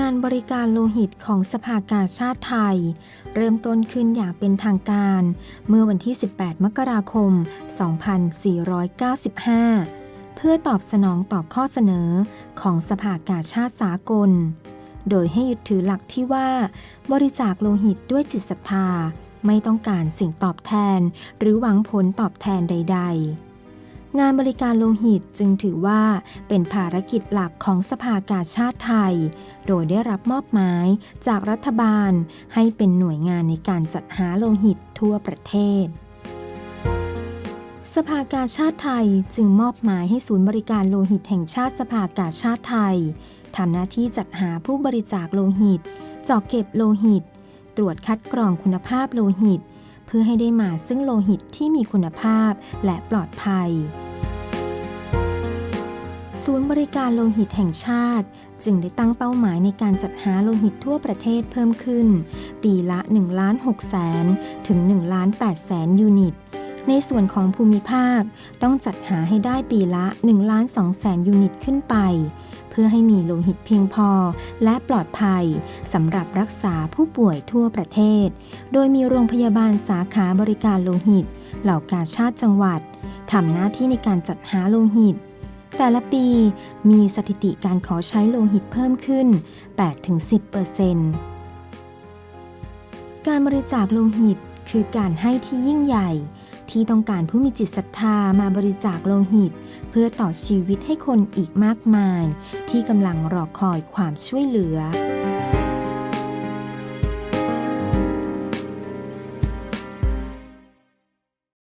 งานบริการโลหิตของสภากาชาติไทย เริ่มต้นขึ้นอย่างเป็นทางการ เมื่อวันที่ 18 มกราคม 2495 เพื่อตอบสนองต่อข้อเสนอของสภากาชาติสากล โดยให้ยึดถือหลักที่ว่า บริจาคโลหิตด้วยจิตศรัทธา ไม่ต้องการสิ่งตอบแทน หรือหวังผลตอบแทนใด ๆ งานบริการโลหิตจึงถือว่าเป็นภารกิจหลักของสภากาชาติไทย โดยได้รับมอบหมายจากรัฐบาล ให้เป็นหน่วยงานในการจัดหาโลหิตทั่วประเทศ สภากาชาติไทยจึงมอบหมายให้ศูนย์บริการโลหิตแห่งชาติสภากาชาติไทยทำหน้าที่จัดหาผู้บริจาคโลหิตเจาะเก็บโลหิต ตรวจคัดกรองคุณภาพโลหิต เพื่อให้ได้มาซึ่งโลหิตที่มีคุณภาพและปลอดภัย ศูนย์บริการโลหิตแห่งชาติ จึงได้ตั้งเป้าหมายในการจัดหาโลหิตทั่วประเทศเพิ่มขึ้น ปีละ1ล้าน6แสนถึง1ล้าน8แสนยูนิตในส่วนของภูมิภาคต้องจัดหาให้ได้ปีละ1ล้าน2แสนยูนิตขึ้นไป เพื่อให้มีโลหิตเพียงพอ และปลอดภัยสำหรับรักษาผู้ป่วยทั่วประเทศ โดยมีโรงพยาบาลสาขาบริการโลหิต เหล่ากาชาติจังหวัดทำหน้าที่ในการจัดหาโลหิต แต่ละปีมีสถิติการขอใช้โลหิตเพิ่มขึ้น 8-10%การบริจาคโลหิตคือการให้ที่ยิ่งใหญ่ ที่ต้องการผู้มีจิตศรัทธามาบริจาคโลหิต เพื่อต่อชีวิตให้คนอีกมากมาย ที่กำลังรอคอยความช่วยเหลือ